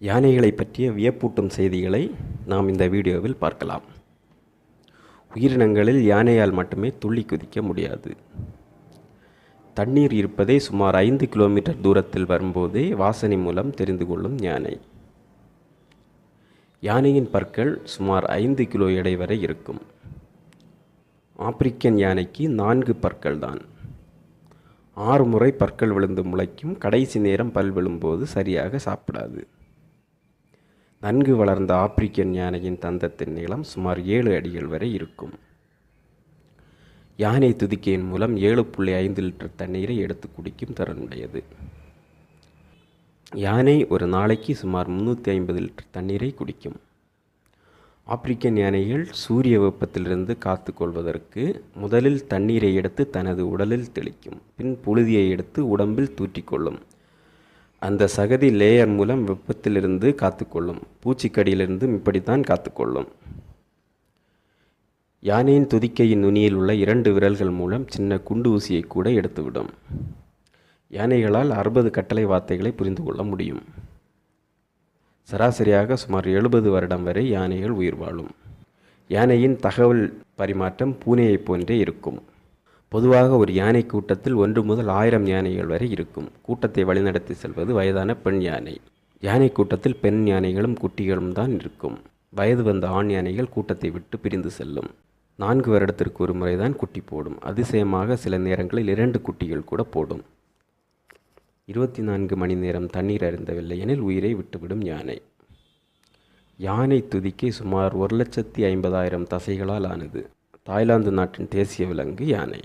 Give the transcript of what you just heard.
யானைகளை பற்றிய வியப்பூட்டும் செய்திகளை நாம் இந்த வீடியோவில் பார்க்கலாம். உயிரினங்களில் யானையால் மட்டுமே துள்ளி குதிக்க முடியாது. தண்ணீர் இருப்பதை சுமார் ஐந்து கிலோமீட்டர் தூரத்தில் வரும்போதே வாசனை மூலம் தெரிந்து கொள்ளும் யானை. யானையின் பற்கள் சுமார் ஐந்து கிலோ எடை வரை இருக்கும். ஆப்பிரிக்கன் யானைக்கு நான்கு பற்கள் தான். ஆறு முறை பற்கள் விழுந்து முளைக்கும். கடைசி நேரம் பல் விழும்போது சரியாக சாப்பிடாது. நன்கு வளர்ந்த ஆப்பிரிக்கன் யானையின் தந்தத்தின் நீளம் சுமார் ஏழு அடிகள் வரை இருக்கும். யானை துதிக்கையின் மூலம் ஏழு புள்ளி ஐந்து லிட்டர் தண்ணீரை எடுத்து குடிக்கும் திறனுடையது யானை ஒரு நாளைக்கு சுமார் முந்நூற்றி ஐம்பது லிட்டர் தண்ணீரை குடிக்கும். ஆப்பிரிக்கன் யானைகள் சூரிய வெப்பத்திலிருந்து காத்து கொள்வதற்கு முதலில் தண்ணீரை எடுத்து தனது உடலில் தெளிக்கும் பின் புழுதியை எடுத்து உடம்பில் தூற்றிக்கொள்ளும் அந்த சகதி லேயர் மூலம் வெப்பத்திலிருந்து காத்துக்கொள்ளும். பூச்சிக்கடியிலிருந்து இப்படித்தான் காத்துக்கொள்ளும். யானையின் துதிக்கையின் நுனியில் உள்ள இரண்டு விரல்கள் மூலம் சின்ன குண்டு ஊசியை கூட எடுத்துவிடும். யானைகளால் அறுபது கட்டளை வார்த்தைகளை புரிந்து கொள்ள முடியும். சராசரியாக சுமார் எழுபது வருடம் வரை யானைகள் உயிர் வாழும். யானையின் தகவல் பரிமாற்றம் பூனையைப் போன்றே இருக்கும். பொதுவாக ஒரு யானை கூட்டத்தில் ஒன்று முதல் ஆயிரம் யானைகள் வரை இருக்கும். கூட்டத்தை வழிநடத்தி செல்வது வயதான பெண் யானை. யானை கூட்டத்தில் பெண் யானைகளும் குட்டிகளும் தான் இருக்கும். வயது வந்த ஆண் யானைகள் கூட்டத்தை விட்டு பிரிந்து செல்லும். நான்கு வருடத்திற்கு ஒரு முறைதான் குட்டி போடும். அதிசயமாக சில நேரங்களில் இரண்டு குட்டிகள் கூட போடும். இருபத்தி நான்கு மணி நேரம் தண்ணீர் அருந்தவில்லை எனில் உயிரை விட்டுவிடும் யானை. யானை துதிக்கை சுமார் ஒரு லட்சத்தி ஐம்பதாயிரம் தசைகளால் ஆனது. தாய்லாந்து நாட்டின் தேசிய விலங்கு யானை.